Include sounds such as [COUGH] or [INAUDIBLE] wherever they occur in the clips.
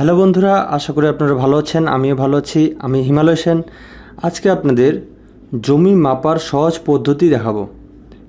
Hello বন্ধুরা, আশা করি আপনারা ভালো আছেন, আমিও ভালো আছি, আমি হিমালয় সেন। আজকে আপনাদের জমি মাপার সহজ পদ্ধতি দেখাবো।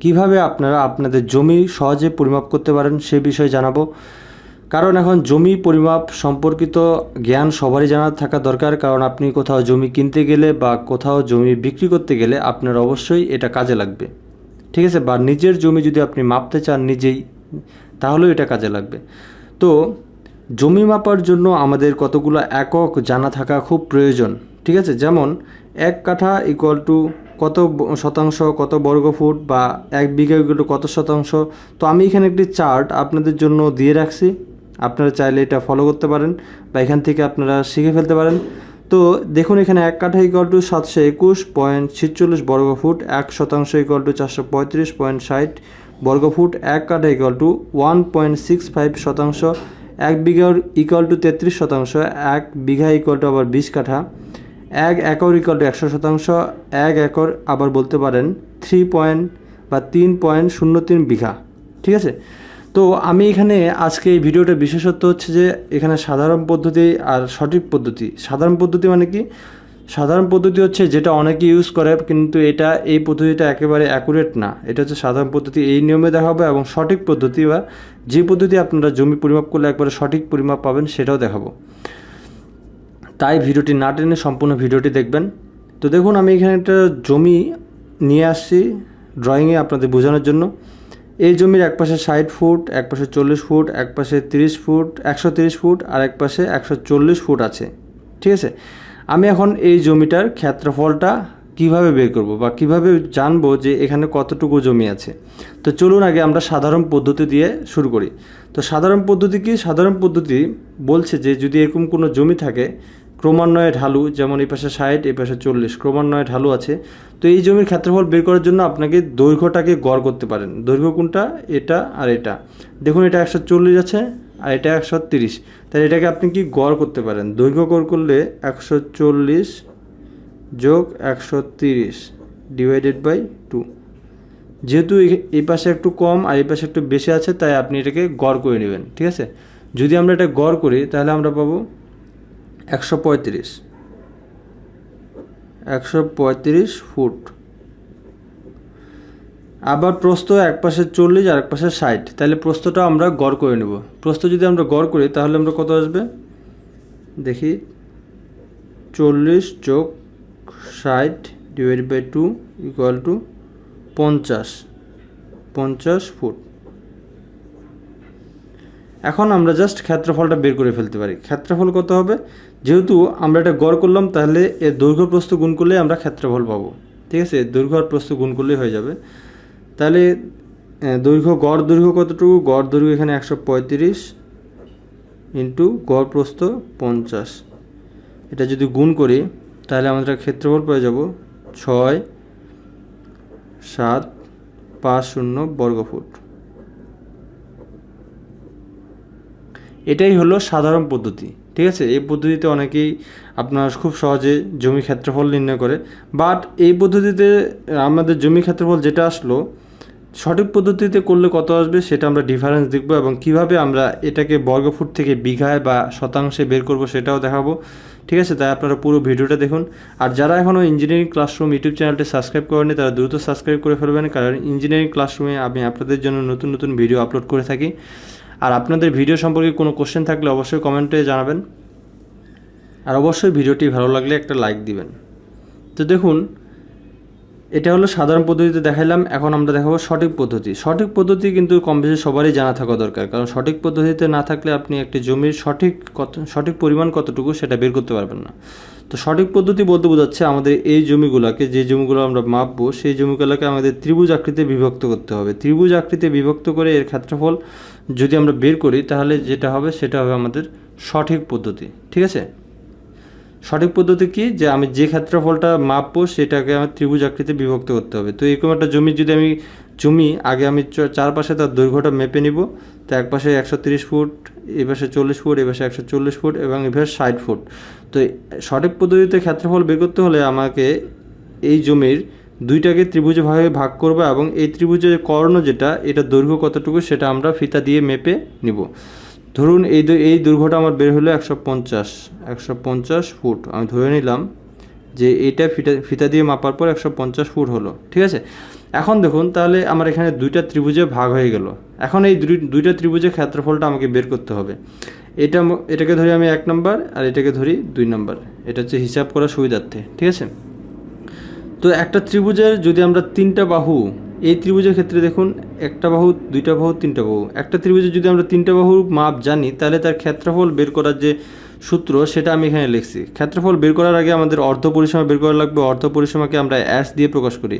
কীভাবে আপনারা আপনাদের জমি সহজে পরিমাপ করতে পারেন সে বিষয়ে জানাব। কারণ এখন জমি পরিমাপ সম্পর্কিত জ্ঞান সবারই জানা থাকা দরকার, কারণ আপনি কোথাও জমি কিনতে গেলে বা কোথাও জমি বিক্রি করতে গেলে আপনার অবশ্যই এটা কাজে লাগবে। ঠিক আছে? বা নিজের জমি যদি আপনি মাপতে চান নিজেই, তাহলেও এটা কাজে লাগবে। তো জমি মাপার জন্য আমাদের কতগুলো একক জানা থাকা খুব প্রয়োজন, ঠিক আছে? যেমন, এক কাঠা ইকুয়াল টু কত শতাংশ, কত বর্গ ফুট বা এক বিঘা ইকুয়াল টু কত শতাংশ? তো আমি এখানে একটি চার্ট আপনাদের জন্য দিয়ে রাখছি। আপনারা চাইলে এটা ফলো করতে পারেন বা এখান থেকে আপনারা শিখে ফেলতে পারেন। তো দেখুন, এখানে এক কাঠা ইকুয়াল টু সাতশো একুশ পয়েন্ট ছিচল্লিশ বর্গ ফুট এক শতাংশ ইকুয়াল টু চারশো পঁয়ত্রিশ পয়েন্ট ষাট বর্গ ফুট এক কাঠা equal to one point six five শতাংশ। এক বিঘা ইকুয়াল টু তেত্রিশ শতাংশ, এক বিঘা ইকুয়াল টু আবার বিশ কাঠা, এক একর ইকুয়াল টু একশো শতাংশ, এক একর আবার বলতে পারেন থ্রি পয়েন্ট বা তিন পয়েন্ট শূন্য তিন বিঘা, ঠিক আছে? তো আমি এখানে আজকে এই ভিডিওটা বিশেষত্ব হচ্ছে যে এখানে সাধারণ পদ্ধতি আর সঠিক পদ্ধতি। সাধারণ পদ্ধতি মানে কি? সাধারণ পদ্ধতি হচ্ছে যেটা অনেকে ইউজ করে, কিন্তু এটা এই পদ্ধতিটা একেবারে অ্যাকুরেট না। এটা হচ্ছে সাধারণ পদ্ধতি, এই নিয়মে দেখাবো এবং সঠিক পদ্ধতি বা যে পদ্ধতি আপনারা জমি পরিমাপ করলে একবারে সঠিক পরিমাপ পাবেন সেটাও দেখাবো। তাই ভিডিওটি না টেনে সম্পূর্ণ ভিডিওটি দেখবেন। তো দেখুন, আমি এখানে একটা জমি নিয়ে আসছি ড্রয়িংয়ে আপনাদের বোঝানোর জন্য। এই জমির এক পাশে ষাট ফুট এক পাশে চল্লিশ ফুট এক পাশে তিরিশ ফুট, একশো তিরিশ ফুট, আর এক পাশে একশো চল্লিশ ফুট আছে। ঠিক আছে? আমি এখন এই জমিটার ক্ষেত্রফলটা কীভাবে বের করব বা কীভাবে জানব যে এখানে কতটুকু জমি আছে? তো চলুন আগে আমরা সাধারণ পদ্ধতি দিয়ে শুরু করি। তো সাধারণ পদ্ধতি কি? সাধারণ পদ্ধতি বলছে যে যদি এরকম কোনো জমি থাকে, ক্রমান্বয়ে ঢালু, যেমন এই পাশে ষাট, এই পাশে চল্লিশ, ক্রমান্বয়ে ঢালু আছে, তো এই জমির ক্ষেত্রফল বের করার জন্য আপনাকে দৈর্ঘ্যটাকে গড় করতে পারেন। দৈর্ঘ্য কোনটা? এটা আর এটা। দেখুন এটা একশো চল্লিশ আছে আর এটা একশো তিরিশ। তাহলে এটাকে আপনি কি গড় করতে পারেন? দৈর্ঘ্য গড় করলে একশো চল্লিশ যোগ একশো তিরিশ ডিভাইডেড বাই টু যেহেতু এই- পাশে একটু কম আর এই পাশে একটু বেশি আছে, তাই আপনি এটাকে গড় করে নেবেন, ঠিক আছে? যদি আমরা এটা গড় করি, তাহলে আমরা পাবো একশো পঁয়ত্রিশ। একশো পঁয়ত্রিশ ফুট। আবার প্রস্থ এক পাশে চল্লিশ আর এক পাশে ষাট। তাহলে প্রস্থটা আমরা গড় করে নেব। প্রস্থ যদি আমরা গড় করি, তাহলে আমরা কত আসবে? দেখি। চল্লিশ যোগ ষাট divide by two equal to পঞ্চাশ। পঞ্চাশ ফুট। এখন আমরা জাস্ট ক্ষেত্রফলটা বের করে ফেলতে পারি। ক্ষেত্রফল কত হবে? যেহেতু আমরা এটা গড় করলাম, তাহলে এর দৈর্ঘ্য প্রস্থ গুণ করলে আমরা ক্ষেত্রফল পাবো। ঠিক আছে? দৈর্ঘ্য আর প্রস্থ গুণ করলেই হয়ে যাবে। তাহলে দৈর্ঘ্য, গড় দৈর্ঘ্য কতটুকু? গড় দৈর্ঘ্য এখানে একশো পঁয়ত্রিশ ইন্টু গড় প্রস্থ পঞ্চাশ। এটা যদি গুণ করি, তাহলে আমাদের ক্ষেত্রফল পেয়ে যাব। ছয়, সাত, পাঁচ, শূন্য, বর্গফুট। এটাই হলো সাধারণ পদ্ধতি, ঠিক আছে? এই পদ্ধতিতে অনেকেই আপনার খুব সহজে জমি ক্ষেত্রফল নির্ণয় করে। বাট এই পদ্ধতিতে আমাদের জমি ক্ষেত্রফল যেটা আসলো সঠিক পদ্ধতিতে করলে কত আসবে সেটা আমরা ডিফারেন্স দেখব এবং কীভাবে আমরা এটাকে বর্গফুট থেকে বিঘায় বা শতাংশে বের করব সেটাও দেখাবো। ঠিক আছে? তাই আপনারা পুরো ভিডিওটা দেখুন। আর যারা এখনও ইঞ্জিনিয়ারিং ক্লাসরুম ইউটিউব চ্যানেলটি সাবস্ক্রাইব করেনি তারা দ্রুত সাবস্ক্রাইব করে ফেলবেন, কারণ ইঞ্জিনিয়ারিং ক্লাসরুমে আমি আপনাদের জন্য নতুন নতুন ভিডিও আপলোড করে থাকি। আর আপনাদের ভিডিও সম্পর্কে কোনো কোশ্চেন থাকলে অবশ্যই কমেন্টে জানাবেন। আর অবশ্যই ভিডিওটি ভালো লাগলে একটা লাইক দিবেন। তো দেখুন এটা হলো সাধারণ পদ্ধতিতে দেখাইলাম, এখন আমরা দেখাবো সঠিক পদ্ধতি। সঠিক পদ্ধতি কিন্তু কম বেশি সবারই জানা থাকা দরকার, কারণ সঠিক পদ্ধতিতে না থাকলে আপনি একটি জমির সঠিক কত, সঠিক পরিমাণ কতটুকু সেটা বের করতে পারবেন না। তো সঠিক পদ্ধতি বলতে বোঝাচ্ছে আমাদের এই জমিগুলোকে, যে জমিগুলো আমরা মাপবো, সেই জমিগুলোকে আমাদের ত্রিভুজ আকৃতিতে বিভক্ত করতে হবে। ত্রিভুজ আকৃতিতে বিভক্ত করে এর ক্ষেত্রফল যদি আমরা বের করি, তাহলে যেটা হবে, সেটা হবে আমাদের সঠিক পদ্ধতি। ঠিক আছে? সঠিক পদ্ধতি কি? যে আমি যে ক্ষেত্রফলটা মাপবো সেটাকে আমার ত্রিভুজ আকৃতিতে বিভক্ত করতে হবে। তো এরকম একটা জমি যদি আমি জমি, আগে আমি চারপাশে তার দৈর্ঘ্যটা মেপে নিব। তো এক পাশে একশো তিরিশ ফুট, এ পাশে চল্লিশ ফুট, এ পাশে একশো চল্লিশ ফুট এবং এ পাশে ষাট ফুট। তো সঠিক পদ্ধতিতে ক্ষেত্রফল বের করতে হলে আমাকে এই জমির দুইটাকে ত্রিভুজে ভাগে ভাগ করব এবং এই ত্রিভুজের কর্ণ যেটা, এটা দৈর্ঘ্য কতটুকু সেটা আমরা ফিতা দিয়ে মেপে নিব। ধরুন এই এই দৈর্ঘ্যটা আমার বের হলো একশো পঞ্চাশ একশো পঞ্চাশ ফুট। আমি ধরে নিলাম যে এইটা ফিতা ফিতা দিয়ে মাপার পর একশো পঞ্চাশ ফুট হলো, ঠিক আছে? এখন দেখুন, তাহলে আমার এখানে দুইটা ত্রিভুজে ভাগ হয়ে গেল। এখন এই দুই- দুইটা ত্রিভুজের ক্ষেত্রফলটা আমাকে বের করতে হবে। এটা এটাকে ধরি আমি এক নম্বর আর এটাকে ধরি দুই নম্বর। এটা হচ্ছে হিসাব করার সুবিধার্থে, ঠিক আছে? তো একটা ত্রিভুজের যদি আমরা তিনটা বাহু এই ত্রিভুজের ক্ষেত্রে দেখুন, একটা বাহু, দুইটা বাহু, তিনটা বাহু। একটা ত্রিভুজে যদি আমরা তিনটা বাহুর মাপ জানি, তাহলে তার ক্ষেত্রফল বের করার যে সূত্র, সেটা আমি এখানে লিখছি। ক্ষেত্রফল বের করার আগে আমাদের অর্ধ পরিসীমা বের করা লাগবে। অর্ধ পরিসীমাকে আমরা অ্যাস দিয়ে প্রকাশ করি।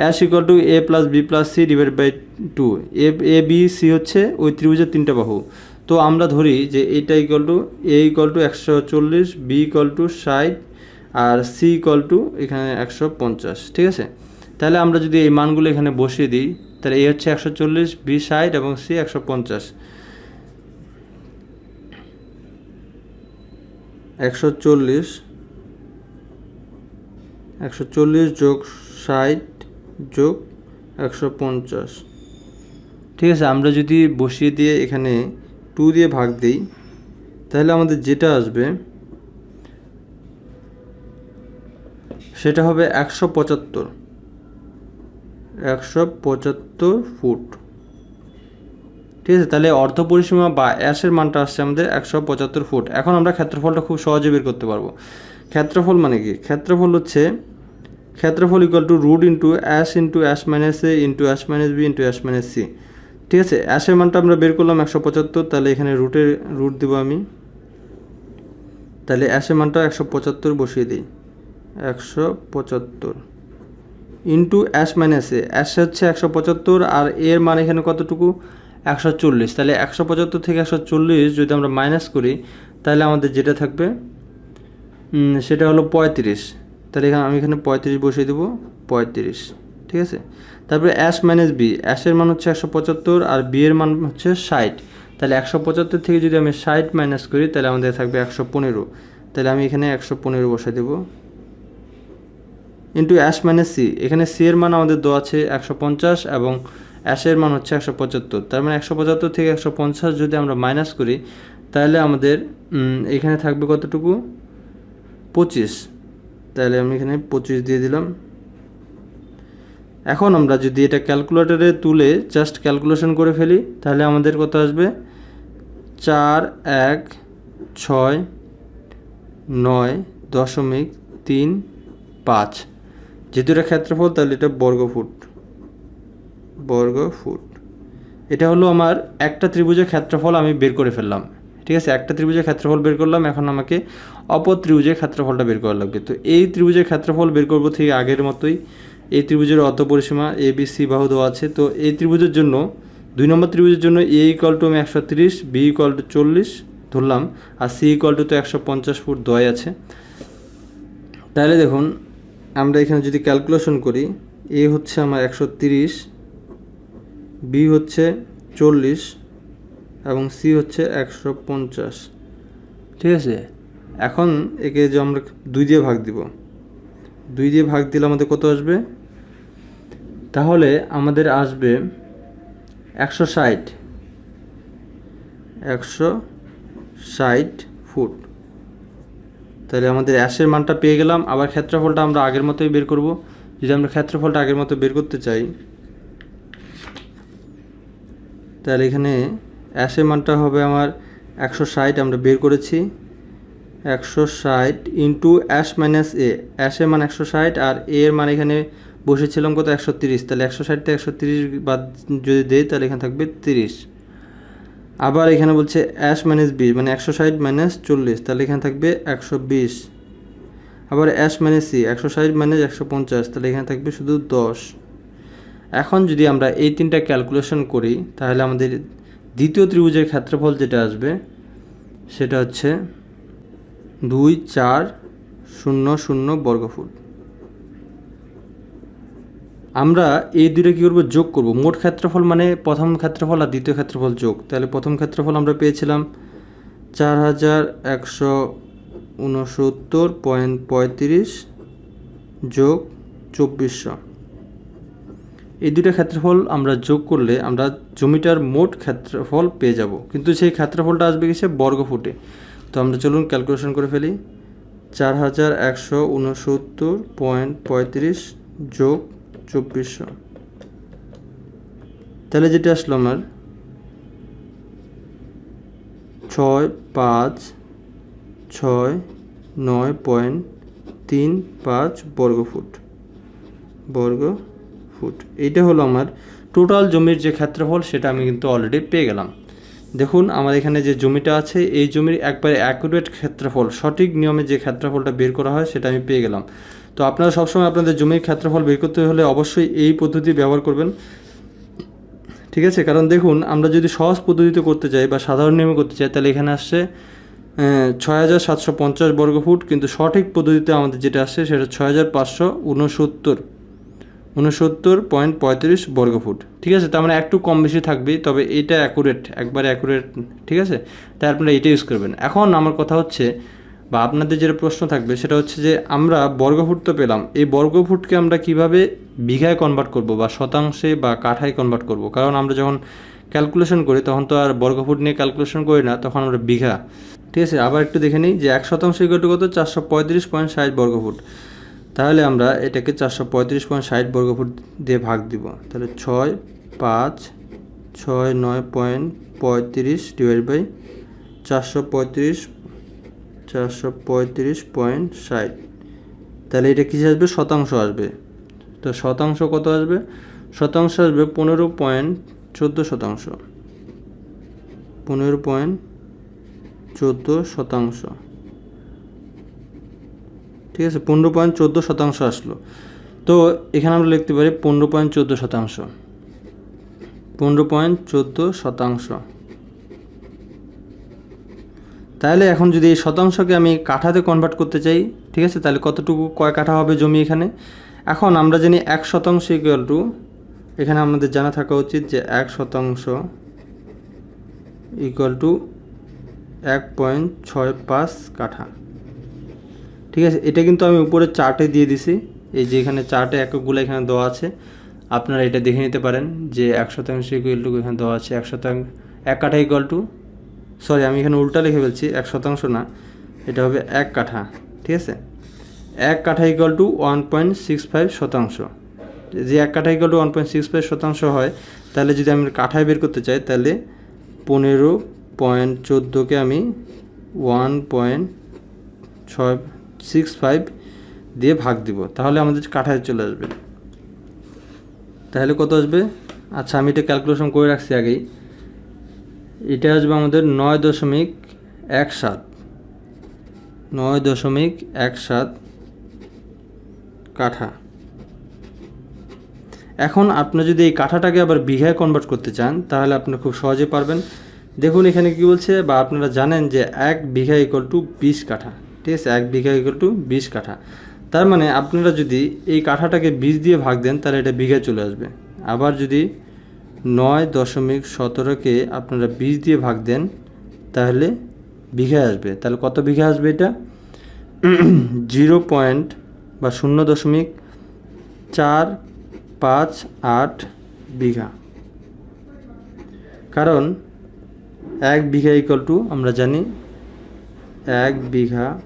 S equal to A plus B plus C divide by two A A B C হচ্ছে ওই ত্রিভুজের তিনটা বাহু। তো আমরা ধরি যে এটা equal to A equal to একশো চল্লিশ বি ইকুয়াল টু ষাট, আর সি ইকুয়াল টু এখানে একশো পঞ্চাশ। ঠিক আছে? তাহলে আমরা যদি এই মানগুলো এখানে বসিয়ে দিই, তাহলে এ হচ্ছে একশো চল্লিশ, বি ষাট এবং সি একশো পঞ্চাশ। একশো চল্লিশ একশো চল্লিশ যোগ ষাট যোগ একশো পঞ্চাশ। ঠিক আছে, আমরা যদি বসিয়ে দিয়ে এখানে টু দিয়ে ভাগ দিই, তাহলে আমাদের যেটা আসবে, সেটা হবে একশো পঁচাত্তর। একশো পঁচাত্তর ফুট। ঠিক আছে, তাহলে অর্ধ পরিসীমা বা অ্যাসের মানটা আসছে আমাদের একশো পঁচাত্তর ফুট। এখন আমরা ক্ষেত্রফলটা খুব সহজে বের করতে পারব। ক্ষেত্রফল মানে কি? ক্ষেত্রফল হচ্ছে, ক্ষেত্রফল equal to root into S into S minus A into S minus B into S minus C ঠিক আছে অ্যাসের মানটা আমরা বের করলাম একশো পঁচাত্তর, তাহলে এখানে রুটের রুট দেবো আমি। তাহলে অ্যাসের মানটা একশো পঁচাত্তর বসিয়ে দিই। একশো পঁচাত্তর। Into S minus A. S হচ্ছে একশো পঁচাত্তর আর এর মান এখানে কতটুকু? একশো চল্লিশ। তাহলে একশো পঁচাত্তর থেকে একশো চল্লিশ যদি আমরা মাইনাস করি, তাহলে আমাদের যেটা থাকবে? সেটা হলো পঁয়ত্রিশ। তাহলে এখানে আমি এখানে পঁয়ত্রিশ বসিয়ে দেবো, পঁয়ত্রিশ। ঠিক আছে? তারপরে অ্যাশ মাইনাস বি। অ্যাশের মান হচ্ছে একশো পঁচাত্তর আর বি এর মান হচ্ছে ষাট। তাহলে একশো পঁচাত্তর থেকে যদি আমি ষাট মাইনাস করি, তাহলে আমাদের থাকবে একশো পনেরো। তাহলে আমি এখানে একশো পনেরো বসিয়ে দেবো। ইন্টু অ্যাশ মাইনাস সি এখানে সি এর মান আমাদের দেওয়া আছে একশো পঞ্চাশ এবং অ্যাশের মান হচ্ছে একশো পঁচাত্তর। তার মানে একশো পঁচাত্তর থেকে একশো পঞ্চাশ যদি আমরা মাইনাস করি, তাহলে আমাদের এখানে থাকবে কতটুকু? পঁচিশ। তাহলে আমি এখানে পঁচিশ দিয়ে দিলাম। এখন আমরা যদি এটা ক্যালকুলেটরে তুলে জাস্ট ক্যালকুলেশন করে ফেলি, তাহলে আমাদের কত আসবে? চার, এক, ছয়, নয়, দশমিক তিন, পাঁচ। যেহেতু এটা ক্ষেত্রফল, তাহলে এটা বর্গ ফুট বর্গ ফুট এটা হলো আমার একটা ত্রিভুজের ক্ষেত্রফল আমি বের করে ফেললাম। ঠিক আছে? একটা ত্রিভুজের ক্ষেত্রফল বের করলাম, এখন আমাকে অপর ত্রিভুজের ক্ষেত্রফলটা বের করা লাগবে। তো এই ত্রিভুজের ক্ষেত্রফল বের করব ঠিক আগের মতোই। এই ত্রিভুজের অর্ধ পরিসীমা এ বি সি বাহু দেওয়া আছে। তো এই ত্রিভুজের জন্য, দুই নম্বর ত্রিভুজের জন্য এ ইকুয়াল টু আমি একশো তিরিশ বি ইকুয়াল টু চল্লিশ ধরলাম। আর সি ইকুয়াল টু তো একশো পঞ্চাশ ফুট দয় আছে। তাহলে দেখুন আমরা এখানে যদি ক্যালকুলেশন করি এ হচ্ছে আমার একশো তিরিশ বি হচ্ছে চল্লিশ এবং সি হচ্ছে একশো পঞ্চাশ। ঠিক আছে? এখন একে যে আমরা দুই দিয়ে ভাগ দিব। দুই দিয়ে ভাগ দিলে আমাদের কত আসবে? তাহলে আমাদের আসবে একশো ষাট। একশো ষাট ফুট। তাহলে আমাদের অ্যাশের মানটা পেয়ে গেলাম। আবার ক্ষেত্রফলটা আমরা আগের মতোই বের করব। যদি আমরা ক্ষেত্রফলটা আগের মতো বের করতে চাই, তাহলে এখানে অ্যাশের মানটা হবে আমার একশো ষাট, আমরা বের করেছি। একশো ষাট ইন্টু অ্যাশ মাইনাস এ অ্যাশের মান একশো ষাট আর এ এর মান এখানে বসেছিলাম কত? একশো তিরিশ। তাহলে একশো ষাট থেকে একশো তিরিশ বাদ যদি দেয় তাহলে এখানে থাকবে তিরিশ। আবার এখানে বলছে অ্যাশ মাইনাস বি মানে একশো ষাট মাইনাস চল্লিশ, তাহলে এখানে থাকবে একশো বিশ। আবার অ্যাশ মাইনাস সি একশো ষাট মাইনাস একশো পঞ্চাশ, তাহলে এখানে থাকবে শুধু দশ। এখন যদি আমরা এই তিনটা ক্যালকুলেশন করি, তাহলে আমাদের দ্বিতীয় ত্রিভুজের ক্ষেত্রফল যেটা আসবে, সেটা হচ্ছে দুই চার শূন্য শূন্য বর্গফুট। আমরা এই দুটো কী করব? যোগ করব। মোট ক্ষেত্রফল মানে প্রথম ক্ষেত্রফল আর দ্বিতীয় ক্ষেত্রফল যোগ। তাহলে প্রথম ক্ষেত্রফল আমরা পেয়েছিলাম চার হাজার একশো উনসত্তর পয়েন্ট পঁয়ত্রিশ যোগ চব্বিশশো। এই দুটো ক্ষেত্রফল আমরা যোগ করলে আমরা জমিটার মোট ক্ষেত্রফল পেয়ে যাব। কিন্তু সেই ক্ষেত্রফলটা আসবে কিসে? বর্গ ফুটে তো আমরা চলুন ক্যালকুলেশন করে ফেলি। চার হাজার একশো উনসত্তর পয়েন্ট পঁয়ত্রিশ যোগ চব্বিশশো। তাহলে যেটা আসলো আমার? ছয় পাঁচ ছয় নয় পয়েন্ট তিন পাঁচ বর্গ ফুট বর্গ ফুট এইটা হলো আমার টোটাল জমির যে ক্ষেত্রফল, সেটা আমি কিন্তু অলরেডি পেয়ে গেলাম। দেখুন, আমার এখানে যে জমিটা আছে, এই জমির একবারে অ্যাকুরেট ক্ষেত্রফল, সঠিক নিয়মে যে ক্ষেত্রফলটা বের করা হয়, সেটা আমি পেয়ে গেলাম। তো আপনারা সবসময় আপনাদের জমির ক্ষেত্রফল বের করতে হলে অবশ্যই এই পদ্ধতি ব্যবহার করবেন। ঠিক আছে? কারণ দেখুন, আমরা যদি সহজ পদ্ধতিতে করতে চাই বা সাধারণ নিয়মে করতে চাই, তাহলে এখানে আসছে ছয় হাজার সাতশো পঞ্চাশ বর্গ ফুট, কিন্তু সঠিক পদ্ধতিতে আমাদের যেটা আসছে সেটা ছয় হাজার পাঁচশো উনসত্তর। উনসত্তর পয়েন্ট পঁয়ত্রিশ বর্গ ফুট। ঠিক আছে? তার মানে একটু কম বেশি থাকবেই তবে এটা অ্যাকুরেট একবারে অ্যাকুরেট ঠিক আছে? তাই আপনারা এটা ইউজ করবেন। এখন আমার কথা হচ্ছে বা আপনাদের যেটা প্রশ্ন থাকবে সেটা হচ্ছে যে আমরা বর্গফুট তো পেলাম, এই বর্গফুটকে আমরা কীভাবে বিঘায় কনভার্ট করব বা শতাংশে বা কাঠায় কনভার্ট করব? কারণ আমরা যখন ক্যালকুলেশন করি তখন তো আর বর্গফুট নিয়ে ক্যালকুলেশন করি না, তখন আমরা বিঘা। ঠিক আছে, আবার একটু দেখে নিই যে এক শতাংশ ইকুয়াল কত? চারশো পঁয়ত্রিশ পয়েন্ট ষাট বর্গফুট। তাহলে আমরা এটাকে চারশো পঁয়ত্রিশ পয়েন্ট ষাট বর্গফুট দিয়ে ভাগ দিব। তাহলে ছয় পাঁচ ছয় নয় পয়েন্ট পঁয়ত্রিশ ডিভাইড বাই চারশো পঁয়ত্রিশ চারশো পঁয়ত্রিশ পয়েন্ট ষাট। তাহলে এটা কিসে আসবে? শতাংশ আসবে। তো শতাংশ কত আসবে? শতাংশ আসবে পনেরো পয়েন্ট চোদ্দ শতাংশ। পনেরো পয়েন্ট চোদ্দ শতাংশ। ঠিক আছে? পনেরো পয়েন্ট চোদ্দ শতাংশ আসলো। তো এখানে আমরা লিখতে পারি পনেরো পয়েন্ট চোদ্দ শতাংশ। পনেরো পয়েন্ট চোদ্দ শতাংশ। তাহলে এখন যদি এই শতাংশকে আমি কাঠাতে কনভার্ট করতে চাই, ঠিক আছে? তাহলে কতটুকু, কয় কাঠা হবে জমি এখানে? এখন আমরা জানি এক শতাংশ ইকুয়াল টু এখানে আমাদের জানা থাকা উচিত যে এক শতাংশ ইকুয়াল টু এক পয়েন্ট ছয় পাঁচ কাঠা। ঠিক আছে? এটা কিন্তু আমি উপরে চার্টে দিয়ে দিছি। এই যে এখানে চার্টে এককগুলো এখানে দেওয়া আছে। আপনারা এটা দেখে নিতে পারেন যে এক শতাংশ ইকুয়াল টু এখানে দেওয়া আছে। এক শতাংশ এক কাঠা ইকুয়াল টু সরি আমি এখানে উল্টা লিখে ফেলছি, এক শতাংশ না। এটা হবে এক কাঠা, ঠিক আছে? এক কাঠা equal to one point six five শতাংশ। যে এক কাঠা equal to one point six five শতাংশ হয়, তাহলে যদি আমি কাঠায় বের করতে চাই, তাহলে পনেরো পয়েন্ট চোদ্দোকে আমি ওয়ান পয়েন্ট ছয় সিক্স ফাইভ দিয়ে ভাগ দিব, তাহলে আমাদের কাঠায় চলে আসবে। তাহলে কত আসবে? আচ্ছা আমি এটা ক্যালকুলেশন করে রাখছি আগেই। এটা আসবে আমাদের নয় দশমিক এক সাত। নয় দশমিক এক সাত কাঠা। এখন আপনি যদি এই কাঠাটাকে আবার বিঘায় কনভার্ট করতে চান, তাহলে আপনি খুব সহজে পারবেন। দেখুন, এখানে কি বলছে, বা আপনারা জানেন যে এক বিঘা ইকুয়াল টু বিশ কাঠা। ঠিক আছে, এক বিঘা ইকুয়াল টু বিশ কাঠা। তার মানে আপনারা যদি এই কাঠাটাকে বিশ দিয়ে ভাগ দেন, তাহলে এটা বিঘায় চলে আসবে। আবার যদি নয় দশমিক সতেরোকে আপনারা বিশ দিয়ে ভাগ দেন, তাহলে বিঘায় আসবে। তাহলে কত বিঘা আসবে এটা? [CLEARS THROAT] জিরো পয়েন্ট বা শূন্য দশমিক চার পাঁচ আট বিঘা। কারণ এক বিঘা ইকুয়াল টু আমরা জানি, এক বিঘা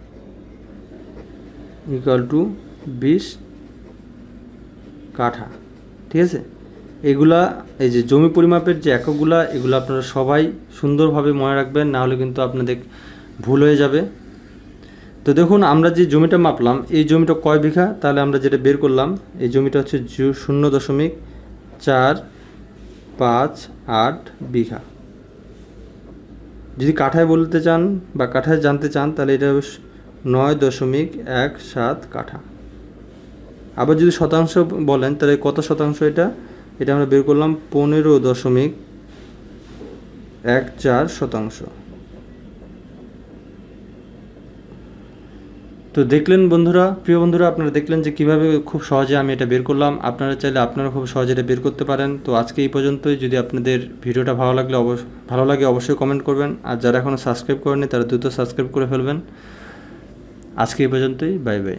ইকুয়াল টু বিশ কাঠা। ঠিক আছে? এগুলা, এই যে জমি পরিমাপের যে এককগুলা, এগুলো আপনারা সবাই সুন্দরভাবে মনে রাখবেন, না হলে কিন্তু আপনাদের ভুল হয়ে যাবে। তো দেখুন, আমরা যে জমিটা মাপলাম, এই জমিটা কয় বিঘা? তাহলে আমরা যেটা বের করলাম, এই জমিটা হচ্ছে শূন্য দশমিক চার পাঁচ আট বিঘা। যদি কাঠায় বলতে চান বা কাঠায় জানতে চান, তাহলে এটা নয় দশমিক এক সাত কাঠা। আবার যদি শতাংশ বলেন, তাহলে কত শতাংশ এটা? এটা আমরা বের করলাম পনেরো দশমিক এক চার শতাংশ। তো দেখলেন বন্ধুরা, প্রিয় বন্ধুরা, আপনারা দেখলেন যে কীভাবে খুব সহজে আমি এটা বের করলাম। আপনারা চাইলে আপনারা খুব সহজে এটা বের করতে পারেন। তো আজকে এই পর্যন্তই। যদি আপনাদের ভিডিওটা ভালো লাগলে অবশ্য ভালো লাগে অবশ্যই কমেন্ট করবেন। আর যারা এখনও সাবস্ক্রাইব করেনি তারা দ্রুত সাবস্ক্রাইব করে ফেলবেন। আজকে এই পর্যন্তই। Bye bye